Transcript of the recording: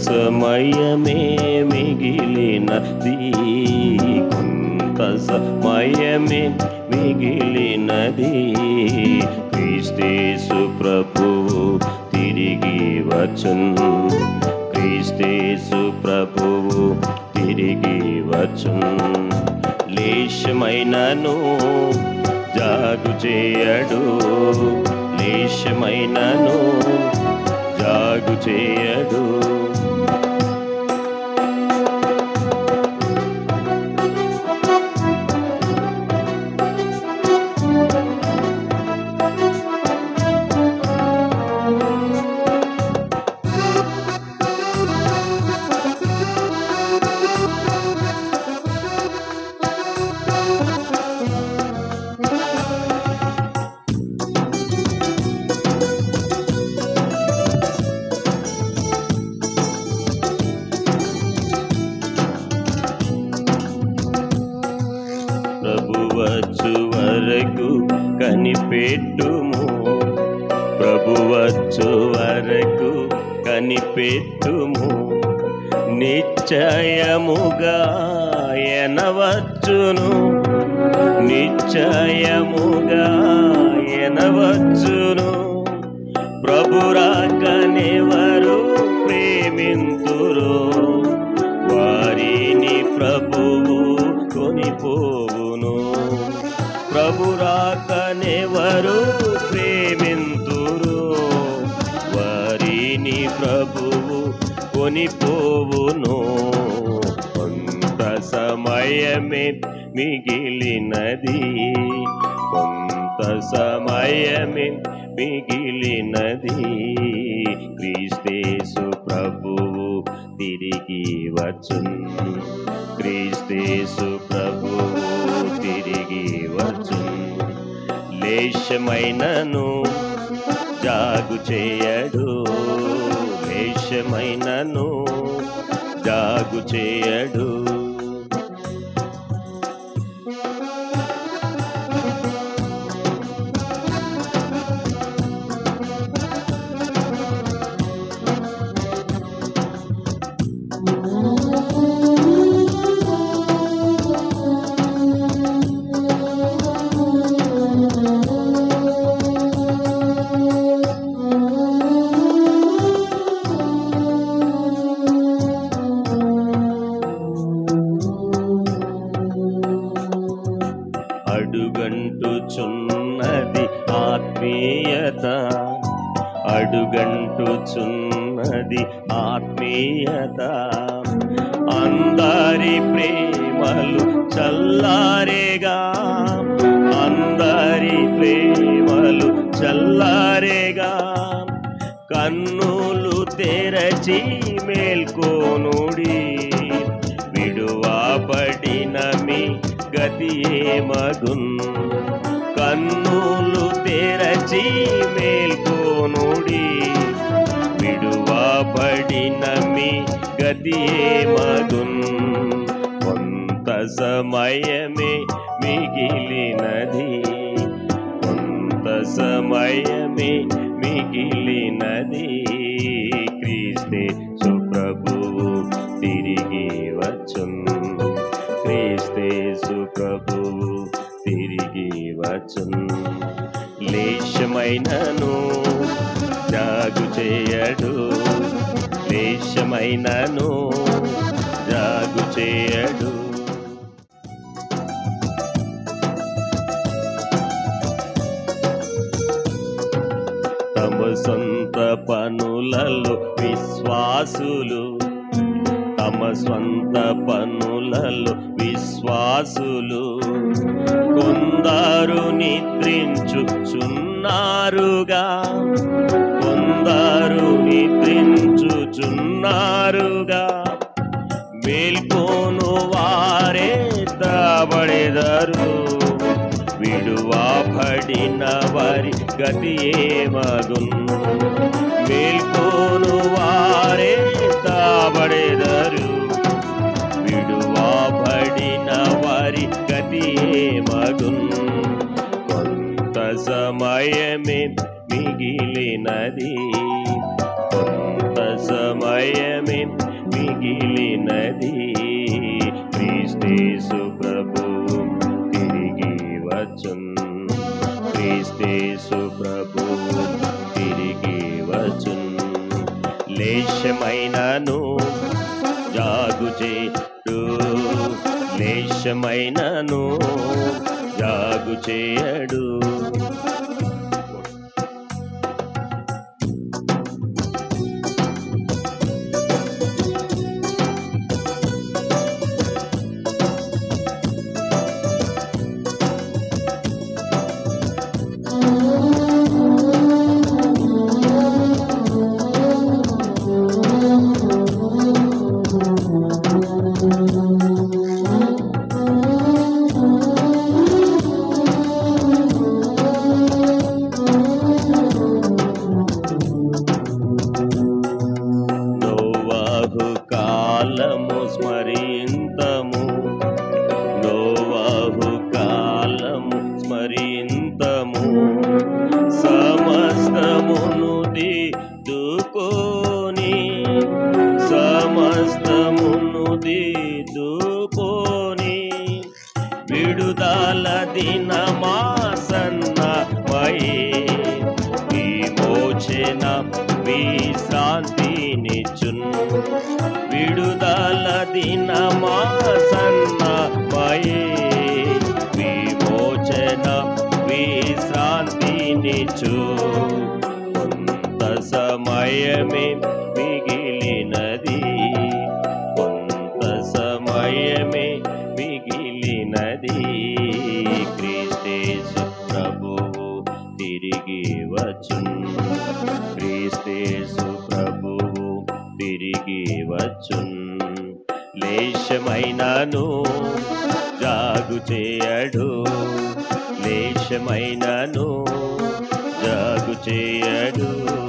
సమయమే మిగిలినది కొంత సమయమే మిగిలినది. క్రీస్తేసు ప్రభువు తిరిగి వచ్చున్. క్రీస్తేసు ప్రభువు తిరిగి వచ్చున్. లేశమైనను జాగు చేయడు. లేశమైనను సాగు చేయడు. ప్రభు వచ్చు వరకు కనిపెట్టుము. ప్రభువచ్చు వరకు కనిపెట్టుము. నిశ్చయముగా ఎనవచ్చును. నిశ్చయముగా ఎనవచ్చును. ప్రభు రాకనెవరు వారిని ప్రభువు కొనిపోవును. ప్రభురాకనెవరు ప్రేమింతురు? వారిని ప్రభువు కొనిపోవును. కొంత సమయమే మిగిలినది. కొంత సమయమే మిగిలినది. క్రీస్తేసు ప్రభువు తిరిగి వచ్చు క్రీస్తేసు ప్రభువు తిరిగి వచ్చు లేశమైనను జాగు చేయడు. లేశమైనను జాగు చేయడు. పుట్టుచున్నది ఆత్మీయత. అందరి ప్రేమలు చల్లారేగా. అందరి ప్రేమలు చల్లారేగా. కన్నులు తెరచి మేల్కోనుడి. విడువాపడిన మీ గతి ఏమగున్? కన్నులు తెరచి మేల్కోనుడి. విడువాపడిన మీ గతి మగున్ కొంత సమయమే మిగిలినది. కొంత సమయమే మిగిలినది. క్రీస్తే సుప్రభువు తిరిగి వచ్చున్. క్రీస్తే సుప్రభువు తిరిగి వచ్చున్. లేశమైనను జాగు చేయడు. లేశమైనను జాగు చేయడు. తమ సొంత పనులలో విశ్వాసులు తమ స్వంత పనులలో విశ్వాసులు కొందరు నిద్రించుచున్నారుగా కొందరు ఉన్నారుగా. మేల్కోను వారే తాబడెదరు విడువాపడిన వారి గతి ఏమగున్ మేల్కోను వారే తాబడెదరు విడువాపడిన వారి గతి ఏమగున్ కొంత సమయమే మిగిలినది. మిగిలినది క్రీస్తేసు ప్రభు తిరిగి వచ్చున్. క్రీస్తేసు ప్రభు తిరిగి వచ్చున్. లేశమైనను జాగు చేడు లేశమైనను జాగు చేయడు. విమోచన విశ్రాంతినిచున్ విడుదల దినమాసన్నమయే విమోచన విశ్రాంతినిచు కొంత సమయమే మిగిలి వచ్చు క్రీస్తేసు ప్రభువు తిరిగి వచ్చు లేశమైనను జాగు చేయడు. లేశమైనను జాగు చేయడు.